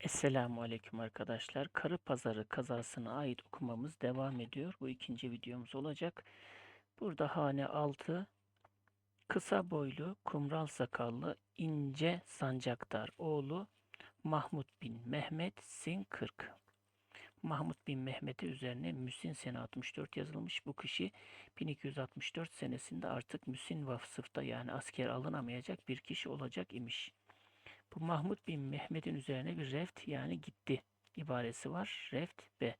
Esselamu Aleyküm arkadaşlar. Karı Pazarı kazasına ait okumamız devam ediyor. Bu ikinci videomuz olacak. Burada hane 6 kısa boylu, kumral sakallı, ince sancaktar oğlu Mahmut bin Mehmet Sin 40. Mahmut bin Mehmet'e üzerine Müsin sene 64 yazılmış. Bu kişi 1264 senesinde artık Müsin vasıfta yani asker alınamayacak bir kişi olacak imiş. Bu Mahmud bin Mehmet'in üzerine bir reft yani gitti ibaresi var. Reft ve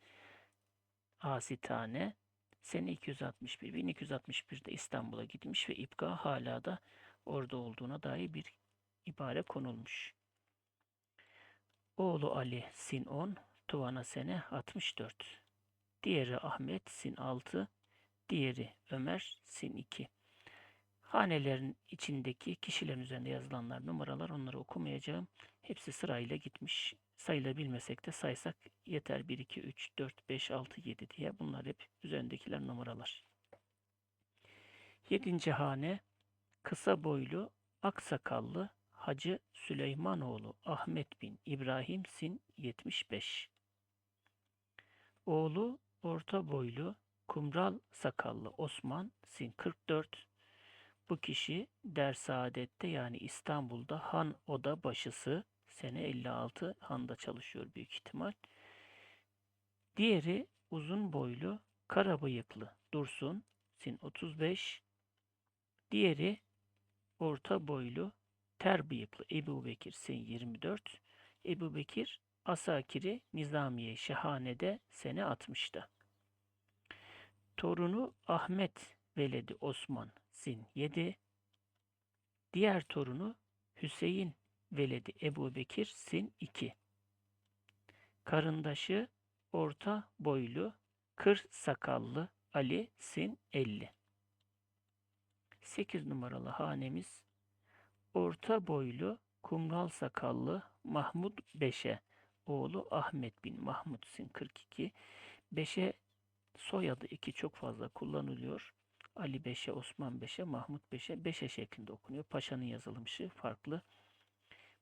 asitane sene 261. 1261'de İstanbul'a gitmiş ve İbga hala da orada olduğuna dair bir ibare konulmuş. Oğlu Ali sin 10, Tuvana sene 64. Diğeri Ahmet sin 6, diğeri Ömer sin 2. Hanelerin içindeki kişilerin üzerinde yazılanlar, numaralar onları okumayacağım. Hepsi sırayla gitmiş. Sayıları bilmesek de saysak yeter. 1, 2, 3, 4, 5, 6, 7 diye. Bunlar hep üzerindekiler numaralar. Yedinci hane kısa boylu, aksakallı Hacı Süleymanoğlu Ahmet bin İbrahim Sin 75. Oğlu orta boylu, kumral sakallı Osman Sin 44. Bu kişi Dersaadet'te yani İstanbul'da Han Oda başısı sene 56 Han'da çalışıyor büyük ihtimal. Diğeri uzun boylu kara bıyıklı Dursun Sin 35. Diğeri orta boylu ter bıyıklı Ebu Bekir Sin 24. Ebu Bekir Asakiri Nizamiye Şehane'de sene 60'ta. Torunu Ahmet Veledi Osman Sin 7. Diğer torunu Hüseyin Veledi Ebu Bekir Sin 2. Karındaşı orta boylu kır sakallı Ali Sin 50. 8 numaralı hanemiz orta boylu kumral sakallı Mahmud Beşe oğlu Ahmet bin Mahmud Sin 42. Beşe soyadı iki çok fazla kullanılıyor. Ali Beşe, Osman Beşe, Mahmut Beşe, Beşe şeklinde okunuyor. Paşa'nın yazılımışı farklı.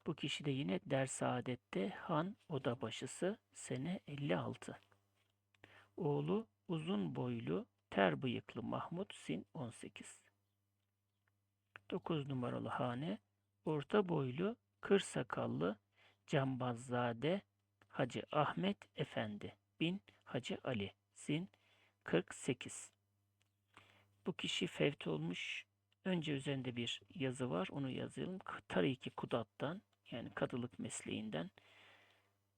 Bu kişi de yine Dersaadet'te Han Oda başısı sene 56. Oğlu uzun boylu ter bıyıklı Mahmut Sin 18. 9 numaralı hane orta boylu kır sakallı Cambazzade Hacı Ahmet Efendi bin Hacı Ali Sin 48. Bu kişi fevt olmuş. Önce üzerinde bir yazı var. Onu yazalım. Tariki Kudat'tan yani kadılık mesleğinden.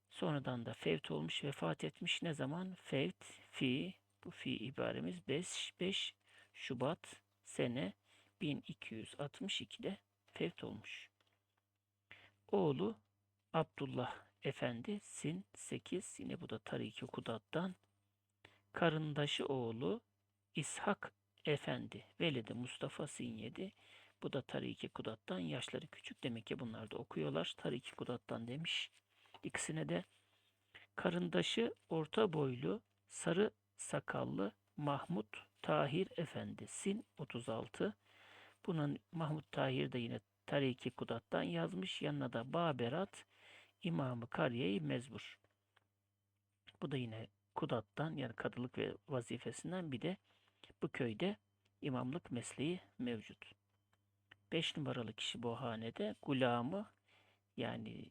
Sonradan da fevt olmuş, vefat etmiş. Ne zaman? Fevt, fi, bu fi ibaremiz 5, 5 Şubat sene 1262'de fevt olmuş. Oğlu Abdullah Efendi Sin 8 yine bu da Tariki Kudat'tan. Karındaşı oğlu İshak Efendi Veledi Mustafa Sin 7 bu da Tariki Kudat'tan yaşları küçük demek ki bunlar da okuyorlar. Tariki Kudat'tan demiş. İkisine de karındaşı orta boylu sarı sakallı Mahmut Tahir Efendi Sin 36. Bunun Mahmut Tahir de yine Tariki Kudat'tan yazmış. Yanına da Baberat İmamı Kariye-i Mezbur. Bu da yine Kudat'tan yani kadılık ve vazifesinden bir de bu köyde imamlık mesleği mevcut. 5 numaralı kişi bu hanede gulamı yani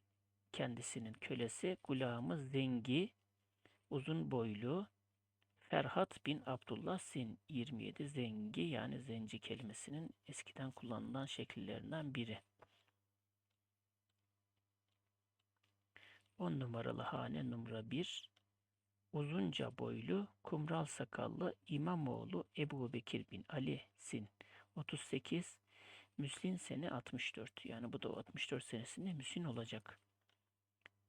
kendisinin kölesi gulamı Zengi uzun boylu Ferhat bin Abdullah Sin 27 Zengi yani zenci kelimesinin eskiden kullanılan şekillerinden biri. 10 numaralı hane numara 1 uzunca boylu, kumral sakallı İmamoğlu Ebu Bekir bin Ali Sin 38, Müslin sene 64. Yani bu da 64 senesinde Müslin olacak.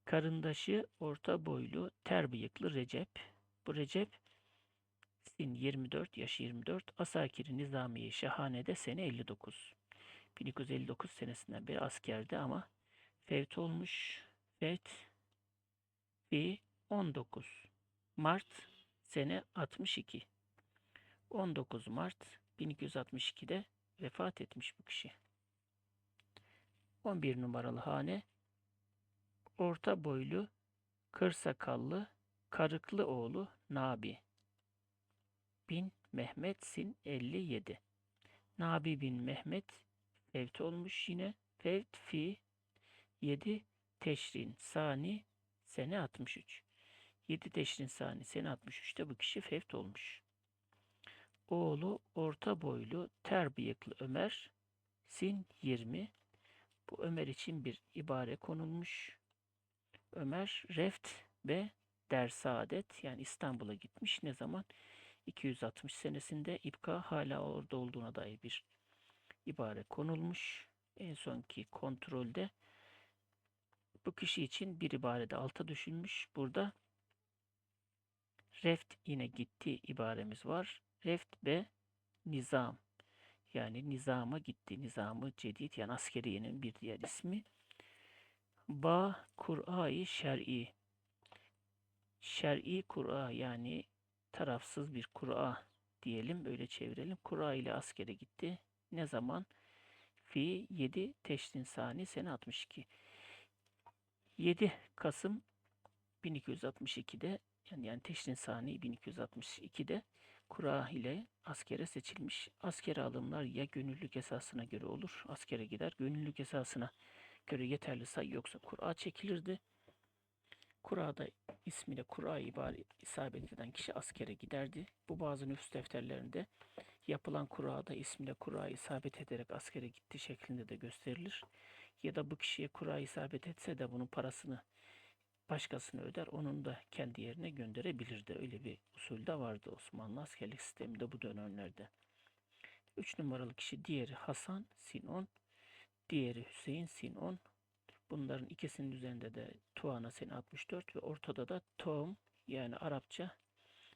Karındaşı orta boylu, ter bıyıklı Recep. Bu Recep Sin 24, yaş 24, Asakiri Nizamiye Şahane'de sene 59. 1959 senesinden beri askerde ama fevt olmuş. Fevt bir 19. Mart sene 62. 19 Mart 1262'de vefat etmiş bu kişi. 11 numaralı hane orta boylu, kır sakallı, karıklı oğlu Nabi bin Mehmet sin 57. Nabi bin Mehmet fevt olmuş yine. Fevt fi 7 teşrin sani sene 63. 7 teşrin sani sene 63'te bu kişi fevt olmuş. Oğlu orta boylu ter bıyıklı Ömer sin 20. Bu Ömer için bir ibare konulmuş. Ömer reft ve dersaadet yani İstanbul'a gitmiş. Ne zaman? 260 senesinde İbka hala orada olduğuna dair bir ibare konulmuş. En sonki kontrolde bu kişi için bir ibare de alta düşülmüş. Burada reft yine gitti ibaremiz var. Reft ve nizam. Yani nizama gitti. Nizamı cedid yani askeriyenin bir diğer ismi. Ba Kur'a'yı şer'i. Şer'i Kur'a yani tarafsız bir Kur'a diyelim öyle çevirelim. Kur'a ile askere gitti. Ne zaman? Fi 7 Teşrin Sani sene 62. 7 Kasım 1262'de yani, yani Teşrin Sani 1262'de Kura ile askere seçilmiş. Askere alımlar ya gönüllülük esasına göre olur. Askere gider. Gönüllülük esasına göre yeterli sayı yoksa Kur'a çekilirdi. Kura'da ismiyle Kur'a ibare isabet eden kişi askere giderdi. Bu bazı nüfus defterlerinde yapılan Kur'a'da ismiyle Kur'a isabet ederek askere gitti şeklinde de gösterilir. Ya da bu kişiye Kur'a isabet etse de bunun parasını başkasına öder, onun da kendi yerine gönderebilirdi. Öyle bir usul de vardı Osmanlı askerlik sisteminde bu dönemlerde. 3 numaralı kişi diğeri Hasan Sinon, diğeri Hüseyin Sinon. Bunların ikisinin üzerinde de Tuana sene 64 ve ortada da Toğum yani Arapça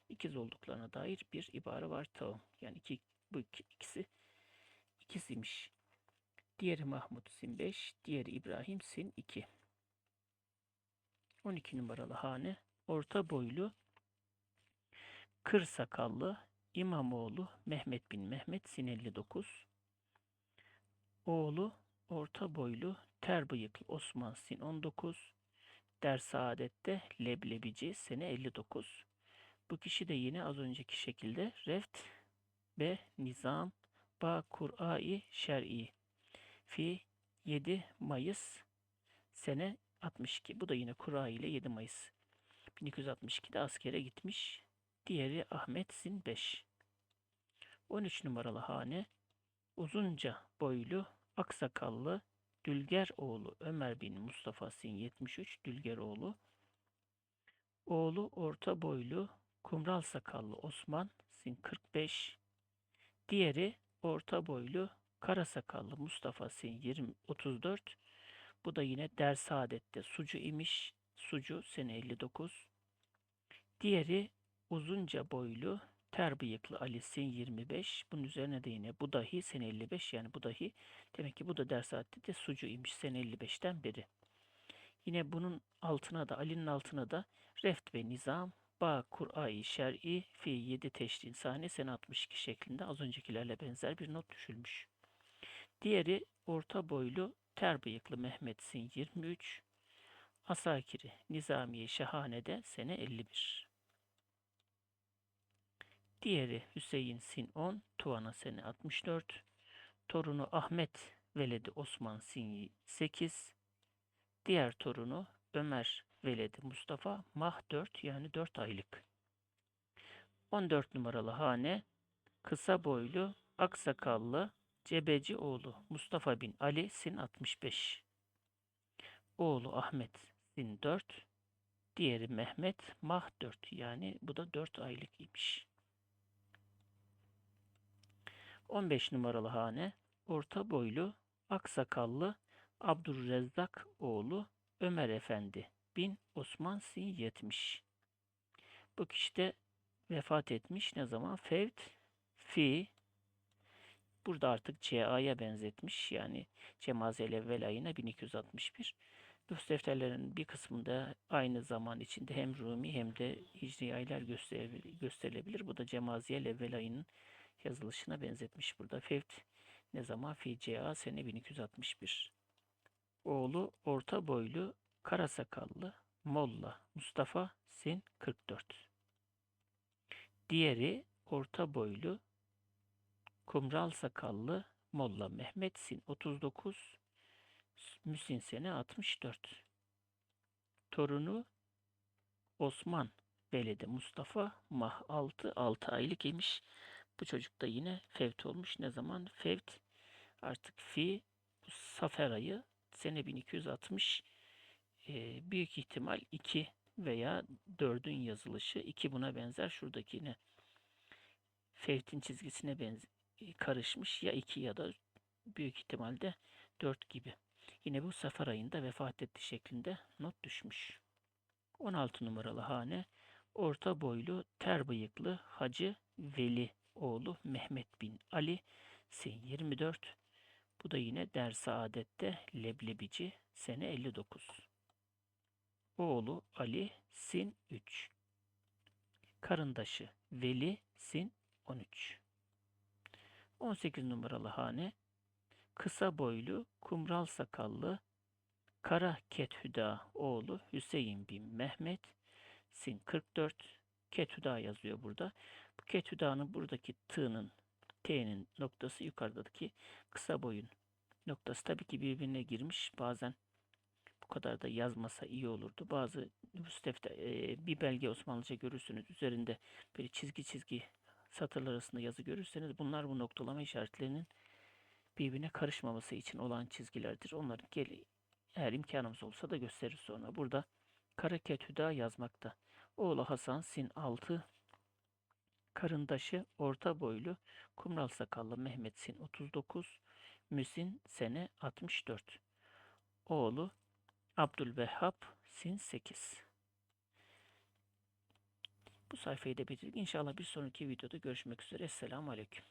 ikiz olduklarına dair bir ibare var Toğum. Yani iki, bu iki, ikisi ikisiymiş. Diğeri Mahmud Sin 5, diğeri İbrahim Sin 2. 12 numaralı hane orta boylu kır sakallı İmamoğlu Mehmet bin Mehmet Sin 59 oğlu orta boylu ter bıyıklı Osman Sin 19 Der Saadet'te Leblebici sene 59 bu kişi de yine az önceki şekilde reft ve nizam ba Kur'ai şer'i. Fi 7 Mayıs sene 62. Bu da yine kura ile 7 Mayıs 1262'de askere gitmiş. Diğeri Ahmet Sin 5. 13 numaralı hane uzunca boylu, aksakallı Dülger oğlu Ömer bin Mustafa Sin 73 Dülger oğlu. Oğlu orta boylu, kumral sakallı Osman Sin 45. Diğeri orta boylu, kara sakallı Mustafa Sin 20 34. Bu da yine Der Saadet'te sucu imiş. Sucu sene 59. Diğeri uzunca boylu ter bıyıklı Ali'sin 25. Bunun üzerine de yine bu dahi sene 55 yani bu dahi demek ki bu da Der Saadet'te de sucu imiş sene 55'ten beri. Yine bunun altına da Ali'nin altına da Reft ve Nizam Ba Kur'ai Şer'i Fi 7 Teşrin Sahne sene 62 şeklinde az öncekilerle benzer bir not düşülmüş. Diğeri orta boylu ter bıyıklı Mehmet Sin 23, Asakiri Nizamiye Şahane'de sene 51. Diğeri Hüseyin Sin 10, Tuvana sene 64, torunu Ahmet Veledi Osman Sin 8, diğer torunu Ömer Veledi Mustafa Mah 4 yani 4 aylık. 14 numaralı hane kısa boylu, aksakallı, Cebeci oğlu Mustafa bin Ali Sin 65. Oğlu Ahmet Sin 4. Diğeri Mehmet Mah 4. Yani bu da 4 aylık imiş. 15 numaralı hane orta boylu aksakallı Abdurrezzak oğlu Ömer Efendi bin Osman Sin 70. Bu kişi de vefat etmiş. Ne zaman? Fevt fi Burada artık CA'ya benzetmiş. Yani Cemazel evvel ayına 1261. Nüfus defterlerinin bir kısmında aynı zaman içinde hem Rumi hem de Hicri aylar gösterilebilir. Bu da Cemaziyel evvel ayının yazılışına benzetmiş burada. Fevt ne zaman? Fi CA sene 1261. Oğlu orta boylu Karasakallı Molla Mustafa Sin 44. Diğeri orta boylu kumral sakallı Molla Mehmet Sin 39. Müsin sene 64. Torunu Osman Veledi Mustafa Mah 6 6 aylık imiş. Bu çocuk da yine fevt olmuş. Ne zaman? Fevt artık fi bu Safer ayı sene 1260 e, büyük ihtimal 2 veya 4'ün yazılışı 2 buna benzer. Şuradaki yine Fevt'in çizgisine benz karışmış ya 2 ya da büyük ihtimalle 4 gibi. Yine bu Safer ayında vefat etti şeklinde not düşmüş. 16 numaralı hane orta boylu ter bıyıklı Hacı Veli oğlu Mehmet bin Ali Sin 24. Bu da yine ders adette leblebici sene 59. Oğlu Ali Sin 3. Karındaşı Veli Sin 13. 18 numaralı hane kısa boylu kumral sakallı Kara Kethüda oğlu Hüseyin bin Mehmet Sin 44 Kethüda yazıyor burada. Bu Kethüda'nın buradaki tığ'nın T'nin noktası yukarıdaki kısa boyun noktası tabii ki birbirine girmiş. Bazen bu kadar da yazmasa iyi olurdu. Bazı nüfus defter, e, bir belge Osmanlıca görürsünüz. Üzerinde böyle çizgi çizgi satırlar arasında yazı görürseniz bunlar bu noktalama işaretlerinin birbirine karışmaması için olan çizgilerdir. Onların gel eğer imkanımız olsa da gösteririz sonra. Burada Karaket Hüda yazmakta. Oğlu Hasan Sin 6 Karındaşı orta boylu kumral sakallı Mehmet Sin 39 Müsin sene 64 Oğlu Abdülvehhab Sin 8 Bu sayfayı da bitirdik. İnşallah bir sonraki videoda görüşmek üzere. Esselamu Aleyküm.